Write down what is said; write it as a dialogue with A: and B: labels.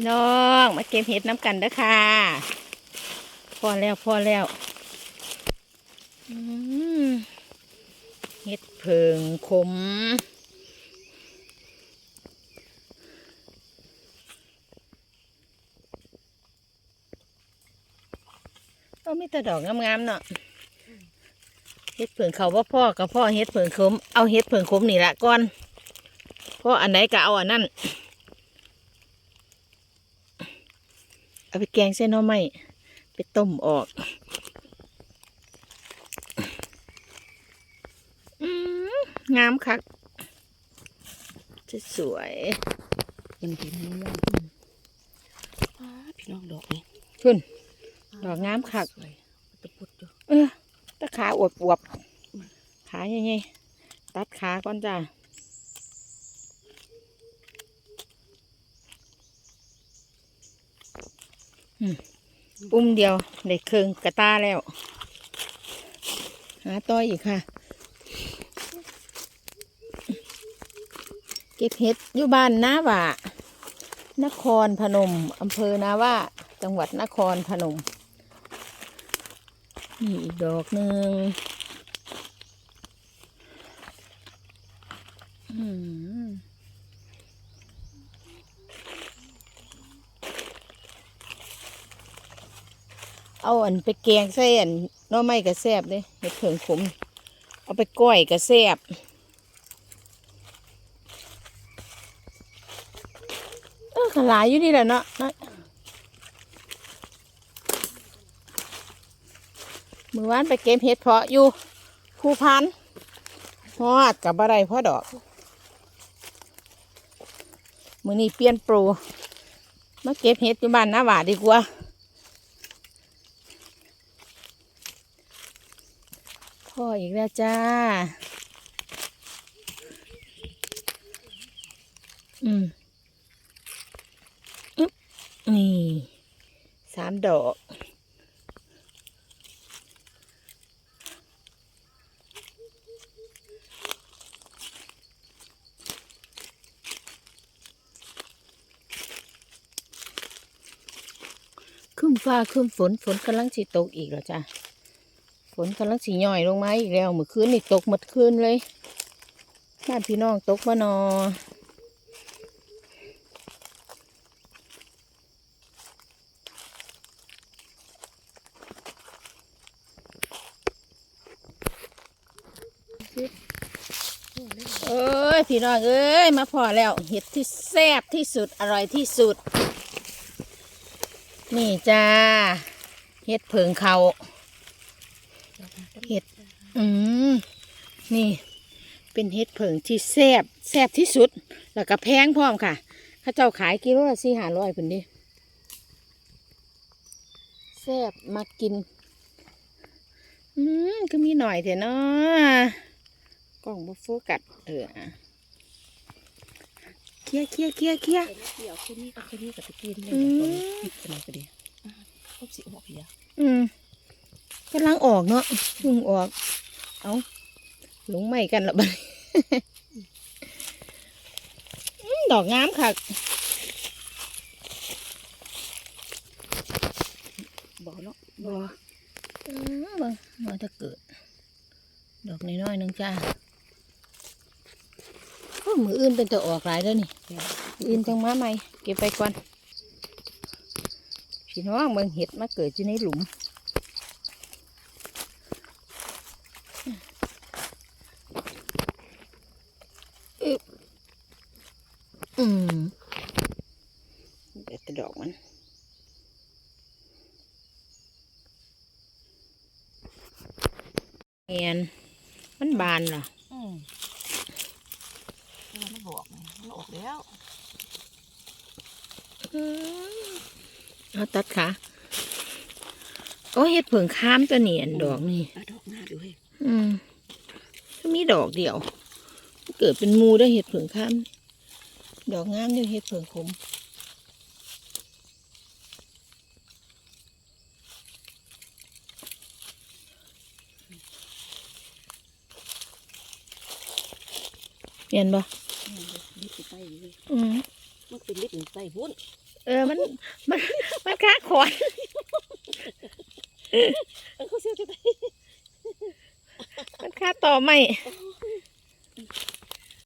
A: พี่น้องมาเก็บเห็ดน้ำกันเด้อค่ะ พอแล้วพอแล้วเห็ดเพิงขมก็มีแต่ดอกงามๆเนาะเห็ดเผิงเขาว่าพ่อกับพ่อเห็ดเผิงขมเอาเห็ดเผิงขมนี่ละก่อนพ่ออันไหนก็เอาอันนั้น เอาไปแกงเส้นหน้อไม้ไปต้มออกอืมงามคักสวย
B: มันเห็นนี่ว่าพี่น้องดอกนี่
A: ๆคุณดอกงามคัก
B: สวยตะปุดอยู่
A: เออตะขาอวบอวบๆขาใหญ่ๆตัดขาก่อนจ้า อุ้มเดียวได้เคืองกระตาแล้ว หาต่ออีกค่ะ เก็บเห็ดอยู่บ้านนาว่านครพนมอำเภอนาว่า จังหวัดนครพนม นี่อีกดอกหนึ่งอืม เอาอันไปแกงใส่อันน้อไม้กระแซบเลยเห็ดเผิงขมเอาไปก้อยกระแซบเออขลายอยู่นี่แหละเนาะนะมือวานไปเก็บเห็ดเพาะอยู่ภูพันฮอดกับอะไรพ่อดอก มือนี้เปลี่ยนโปรมาเก็บเห็ดอยู่บ้านน้าหวาดีกว่า พ่ออีกแล้วจ้า อืมนี่สามดอกครึ้มฟ้าครึ้มฝนฝนกำลังสิตกอีกแล้วจ้ะ นกำลังสิย่อยลงมาอีกแล้วเมื่อคืนนี่ตกหมดคืนเลยบ้านพี่น้องตกมานอเอ้ยพี่น้องเอ้ยมาพอแล้วเห็ดที่แซ่บที่สุดอร่อยที่สุด นี่จ้าเห็ดเผิงเขา เห็ด อืมนี่ เป็นเห็ดเผิงที่แซ่บแซ่บที่สุด แล้วก็แพงพร้อมค่ะเข้าเจ้าขายกิโลละสี่ห้าร้อยเป็นดิแซ่บมากิน อืมก็มีหน่อยเถอะเนาะกล้องบุฟโฟกัสเอออะเคลียร์เคลียร์เคลียร์เคลียร์
B: เดี๋ยวคืนนี้ก็คืนนี้กับตะกี้นี่
A: อืม
B: ปิดอะไรก็ดีครบสิออกเดียว
A: อืม กำลังออกเนาะเพึ่งออก เอาหลงไม่กันละบัดอืมดอกงามค่ะ
B: บอกเนาะ
A: บออืมเบิ่งมาจะเกิด ดอกน้อยๆหนึงจ้าโอ้มืออื่นเป็นตัวออกหลายแล้วนี่มืออื่นจังมาใหม่เก็บไปก่อนพี่น้องเบิ่งเห็ดมาเกิดอยู่ในหลุม อืมเด็ดแต่ดอกมันเมียนมันบานเหรอ
B: อืมมันบอกไงมันออกแล้ว
A: อืมเอาตัดขาโอ้เห็ดเผิงข้ามตัวเนียนดอกนี่
B: อะดอกหน้าดูเฮ้ย
A: อืมก็มีดอกเดียว เกิดเป็นหมูได้เห็ดเผิงข้าม ดอกงามอยู่เห็ดเผิงขมเห็นปะ
B: ลิบไปใต้อยู่เลย
A: อืม
B: มันเป็นลิบอยู่ใต้หุ้น
A: เออ มัน มัน มันค้าขอน
B: เออเขาเสียจะได้
A: มันค้าต่อไม่
B: เออ